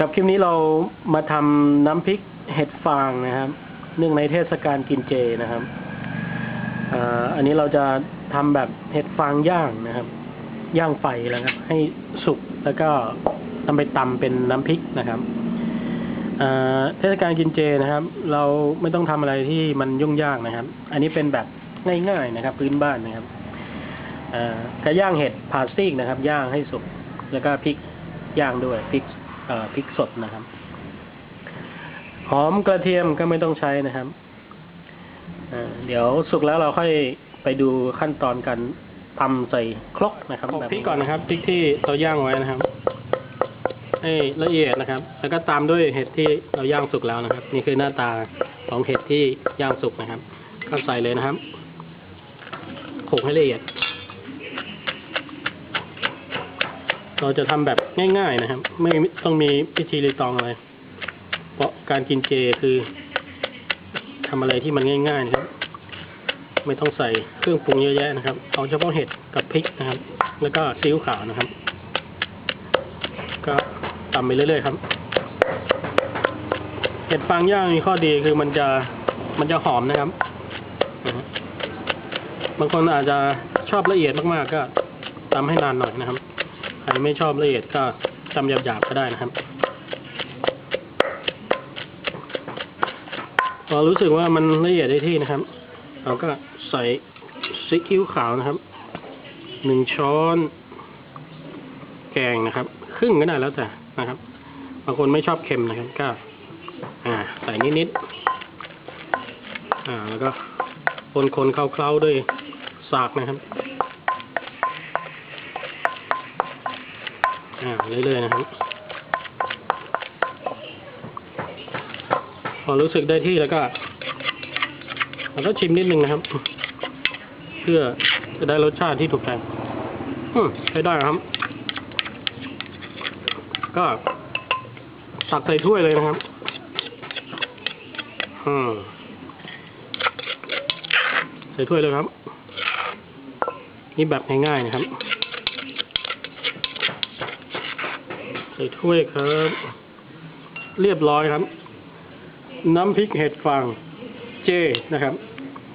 ครับคลิปนี้เรามาทำน้ำพริกเห็ดฟางนะครับ เนื่องในเทศกาลกินเจนะครับออันนี้เราจะทำแบบเห็ดฟางย่างนะครับ ย่างไฟแล้วครับ ให้สุกแล้วก็นำไปตำเป็นน้ำพริกนะครับเทศกาลกินเจนะครับ เราไม่ต้องทำอะไรที่มันยุ่งยากนะครับ อันนี้เป็นแบบง่ายๆนะครับ พื้นบ้านนะครับอ่ากระย่างเห็ดผ่าซีกนะครับ ย่างให้สุกแล้วก็พริกย่างด้วยพริก พริกสดนะครับ หอมกระเทียมก็ไม่ต้องใช้นะครับเอ่อเดี๋ยวสุกแล้วเราค่อยไปดูขั้นตอนการทำใส่ครกนะครับแบบพริกก่อนนะครับพริกที่เราย่างไว้นะครับให้ละเอียดนะครับ แล้วก็ตามด้วยเห็ดที่เราย่างสุกแล้วนะครับ นี่คือหน้าตาของเห็ดที่ย่างสุกนะครับ ก็ใส่เลยนะครับโขลกให้ละเอียด เราจะทำแบบง่าย ๆนะครับ ไม่ต้องมีพิธีรีตองอะไร เพราะการกินเจคือทำอะไรที่มันง่ายๆนะครับ ไม่ต้องใส่เครื่องปรุงเยอะแยะนะครับ เอาเฉพาะเห็ดกับพริกนะครับ แล้วก็ซีอิ๊วขาวนะครับ ก็ตำไปเรื่อยๆครับ เห็ดฟางย่างมีข้อดีคือมันจะมันจะหอมนะครับ บางคนอาจจะชอบละเอียดมากๆก็ตำให้นานหน่อยนะครับ ครไม่ชอบละเอียดก็ทำหยาบๆก็ได้นะครับ พอรู้สึกว่ามันละเอียดได้ที่นะครับ เราก็ใส่ซีอิ๊วขาวนะครับหนึ่งช้อน แกงนะครับ ครึ่งก็ได้แล้วแต่นะครับ บางคนไม่ชอบเค็มนะครับก็ อ่า ใส่นิดๆอ่า แล้วก็คนๆเคล้าๆด้วยสากนะครับ อ่าเรื่อยๆนะครับ พอรู้สึกได้ที่แล้วก็เราก็ชิมนิดนึงนะครับ เพื่อจะได้รสชาติที่ถูกใจใช้ได้ครับ ก็ตักใส่ถ้วยเลยนะครับ อืมใส่ถ้วยเลยครับ นี่แบบง่ายๆนะครับ ส่ถ้วยครับ เรียบร้อยครับ น้ำพริกเห็ดฟางเจนะครับ